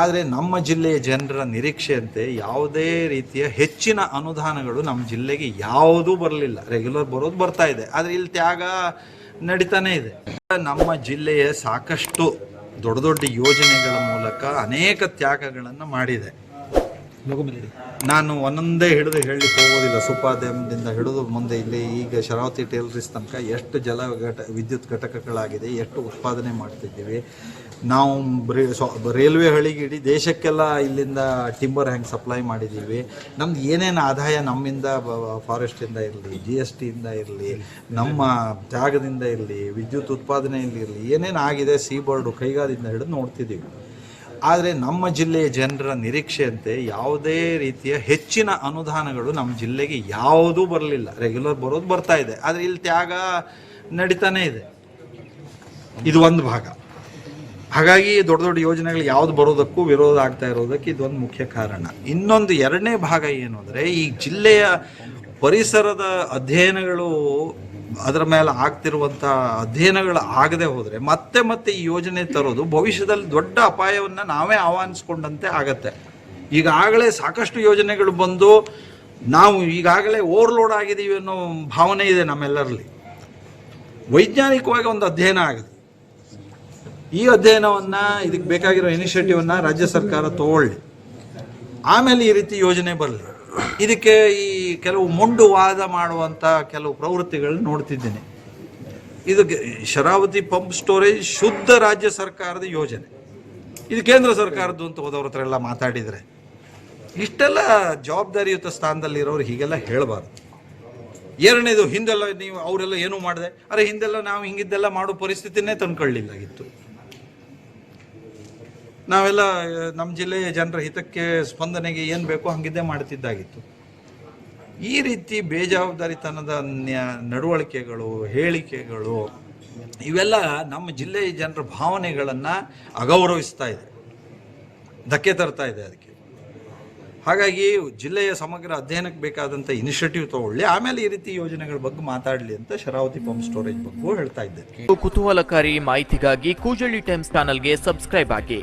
ಆದರೆ ನಮ್ಮ ಜಿಲ್ಲೆಯ ಜನರ ನಿರೀಕ್ಷೆಯಂತೆ ಯಾವುದೇ ರೀತಿಯ ಹೆಚ್ಚಿನ ಅನುದಾನಗಳು ನಮ್ಮ ಜಿಲ್ಲೆಗೆ ಯಾವುದೂ ಬರಲಿಲ್ಲ. ರೆಗ್ಯುಲರ್ ಬರೋದು ಬರ್ತಾ ಇದೆ. ಆದರೆ ಇಲ್ಲಿ ತ್ಯಾಗ ನಡೀತಾನೆ ಇದೆ. ನಮ್ಮ ಜಿಲ್ಲೆಯ ಸಾಕಷ್ಟು ದೊಡ್ಡ ದೊಡ್ಡ ಯೋಜನೆಗಳ ಮೂಲಕ ಅನೇಕ ತ್ಯಾಗಗಳನ್ನು ಮಾಡಿದೆ. ನಾನು ಒಂದೊಂದೇ ಹಿಡಿದು ಹೇಳಲಿಕ್ಕೆ ಹೋಗೋದಿಲ್ಲ. ಸುಪಾದ್ಯಮದಿಂದ ಹಿಡಿದು ಮುಂದೆ ಇಲ್ಲಿ ಈಗ ಶರಾವತಿ ಟೇಲ್ರೀಸ್ ತನಕ ಎಷ್ಟು ಜಲ ಘಟ, ವಿದ್ಯುತ್ ಘಟಕಗಳಾಗಿದೆ, ಎಷ್ಟು ಉತ್ಪಾದನೆ ಮಾಡ್ತಿದ್ದೀವಿ. ನಾವು ರೈಲ್ವೆ ಹಳಿಗೆ ಇಡೀ, ದೇಶಕ್ಕೆಲ್ಲ ಇಲ್ಲಿಂದ ಟಿಂಬರ್ ಹ್ಯಾಂಗೆ ಸಪ್ಲೈ ಮಾಡಿದ್ದೀವಿ. ನಮ್ದು ಏನೇನು ಆದಾಯ ನಮ್ಮಿಂದ ಫಾರೆಸ್ಟಿಂದ ಇರಲಿ ಜಿ ಎಸ್ ಟಿಯಿಂದ ಇರಲಿ, ನಮ್ಮ ಜಾಗದಿಂದ ಇರಲಿ, ವಿದ್ಯುತ್ ಉತ್ಪಾದನೆಯಲ್ಲಿ ಇರಲಿ, ಏನೇನು ಆಗಿದೆ ಸಿ ಬೋರ್ಡು ಕೈಗಾದಿಂದ ಹಿಡಿದು ನೋಡ್ತಿದ್ದೀವಿ. ಆದರೆ ನಮ್ಮ ಜಿಲ್ಲೆಯ ಜನರ ನಿರೀಕ್ಷೆಯಂತೆ ಯಾವುದೇ ರೀತಿಯ ಹೆಚ್ಚಿನ ಅನುದಾನಗಳು ನಮ್ಮ ಜಿಲ್ಲೆಗೆ ಯಾವುದೂ ಬರಲಿಲ್ಲ. ರೆಗ್ಯುಲರ್ ಬರೋದು ಬರ್ತಾ ಇದೆ. ಆದರೆ ಇಲ್ಲಿ ತ್ಯಾಗ ನಡೀತಾನೆ ಇದೆ. ಇದು ಒಂದು ಭಾಗ. ಹಾಗಾಗಿ ದೊಡ್ಡ ದೊಡ್ಡ ಯೋಜನೆಗಳು ಯಾವ್ದು ಬರೋದಕ್ಕೂ ವಿರೋಧ ಆಗ್ತಾ ಇರೋದಕ್ಕೆ ಇದೊಂದು ಮುಖ್ಯ ಕಾರಣ. ಇನ್ನೊಂದು ಎರಡನೇ ಭಾಗ ಏನು ಅಂದರೆ ಈ ಜಿಲ್ಲೆಯ ಪರಿಸರದ ಅಧ್ಯಯನಗಳು ಅದರ ಮೇಲೆ ಆಗ್ತಿರುವಂಥ ಅಧ್ಯಯನಗಳು ಆಗದೆ ಹೋದರೆ ಮತ್ತೆ ಮತ್ತೆ ಈ ಯೋಜನೆ ತರೋದು ಭವಿಷ್ಯದಲ್ಲಿ ದೊಡ್ಡ ಅಪಾಯವನ್ನು ನಾವೇ ಆಹ್ವಾನಿಸ್ಕೊಂಡಂತೆ ಆಗತ್ತೆ. ಈಗಾಗಲೇ ಸಾಕಷ್ಟು ಯೋಜನೆಗಳು ಬಂದು ನಾವು ಈಗಾಗಲೇ ಓವರ್ಲೋಡ್ ಆಗಿದ್ದೀವಿ ಅನ್ನೋ ಭಾವನೆ ಇದೆ ನಮ್ಮೆಲ್ಲರಲ್ಲಿ. ವೈಜ್ಞಾನಿಕವಾಗಿ ಒಂದು ಅಧ್ಯಯನ ಆಗಿದೆ. ಈ ಅಧ್ಯಯನವನ್ನ ಇದಕ್ಕೆ ಬೇಕಾಗಿರೋ ಇನಿಷಿಯೇಟಿವನ್ನು ರಾಜ್ಯ ಸರ್ಕಾರ ತಗೊಳ್ಳಿ. ಆಮೇಲೆ ಈ ರೀತಿ ಯೋಜನೆ ಬರಲಿ. ಇದಕ್ಕೆ ಈ ಕೆಲವು ಮೊಂಡು ವಾದ ಮಾಡುವಂಥ ಕೆಲವು ಪ್ರವೃತ್ತಿಗಳನ್ನ ನೋಡ್ತಿದ್ದೀನಿ. ಇದು ಶರಾವತಿ ಪಂಪ್ ಸ್ಟೋರೇಜ್ ಶುದ್ಧ ರಾಜ್ಯ ಸರ್ಕಾರದ ಯೋಜನೆ. ಇದು ಕೇಂದ್ರ ಸರ್ಕಾರದ್ದು ಅಂತ ಹೋದವ್ರ ಹತ್ರ ಎಲ್ಲ ಮಾತಾಡಿದರೆ. ಇಷ್ಟೆಲ್ಲ ಜವಾಬ್ದಾರಿಯುತ ಸ್ಥಾನದಲ್ಲಿರೋರು ಹೀಗೆಲ್ಲ ಹೇಳಬಾರ್ದು. ಎರಡನೇದು, ಹಿಂದೆಲ್ಲ ನೀವು ಅವರೆಲ್ಲ ಏನೂ ಮಾಡಿದೆ? ಅರೆ ಹಿಂದೆಲ್ಲ ನಾವು ಹಿಂಗಿದ್ದೆಲ್ಲ ಮಾಡೋ ಪರಿಸ್ಥಿತಿನೇ ತಂದ್ಕೊಳ್ಳಿಲ್ಲಾಗಿತ್ತು ನಾವೆಲ್ಲ ನಮ್ಮ ಜಿಲ್ಲೆಯ ಜನರ ಹಿತಕ್ಕೆ ಸ್ಪಂದನೆಗೆ ಏನು ಬೇಕೋ ಹಂಗಿದ್ದೇ ಮಾಡ್ತಿದ್ದಾಗಿತ್ತು. ಈ ರೀತಿ ಬೇಜವಾಬ್ದಾರಿತನದ ನಡವಳಿಕೆಗಳು, ಹೇಳಿಕೆಗಳು, ಇವೆಲ್ಲ ನಮ್ಮ ಜಿಲ್ಲೆಯ ಜನರ ಭಾವನೆಗಳನ್ನು ಅಗೌರವಿಸ್ತಾ ಇದೆ. ಧಕ್ಕೆ ತರ್ತಾ ಇದೆ ಅದಕ್ಕೆ. ಹಾಗಾಗಿ ಜಿಲ್ಲೆಯ ಸಮಗ್ರ ಅಧ್ಯಯನಕ್ಕೆ ಬೇಕಾದಂಥ ಇನಿಷಿಯೇಟಿವ್ ತಗೊಳ್ಳಿ, ಆಮೇಲೆ ಈ ರೀತಿ ಯೋಜನೆಗಳ ಬಗ್ಗೆ ಮಾತಾಡಲಿ ಅಂತ ಶರಾವತಿ ಪಂಪ್ ಸ್ಟೋರೇಜ್ ಬಗ್ಗೆ ಹೇಳ್ತಾ ಇದ್ದೆ ಕುತೂಹಲಕಾರಿ ಮಾಹಿತಿಗಾಗಿ ಕೂಜಳ್ಳಿ ಟೈಮ್ಸ್ ಚಾನಲ್ಗೆ ಸಬ್ಸ್ಕ್ರೈಬ್ ಆಗಿ.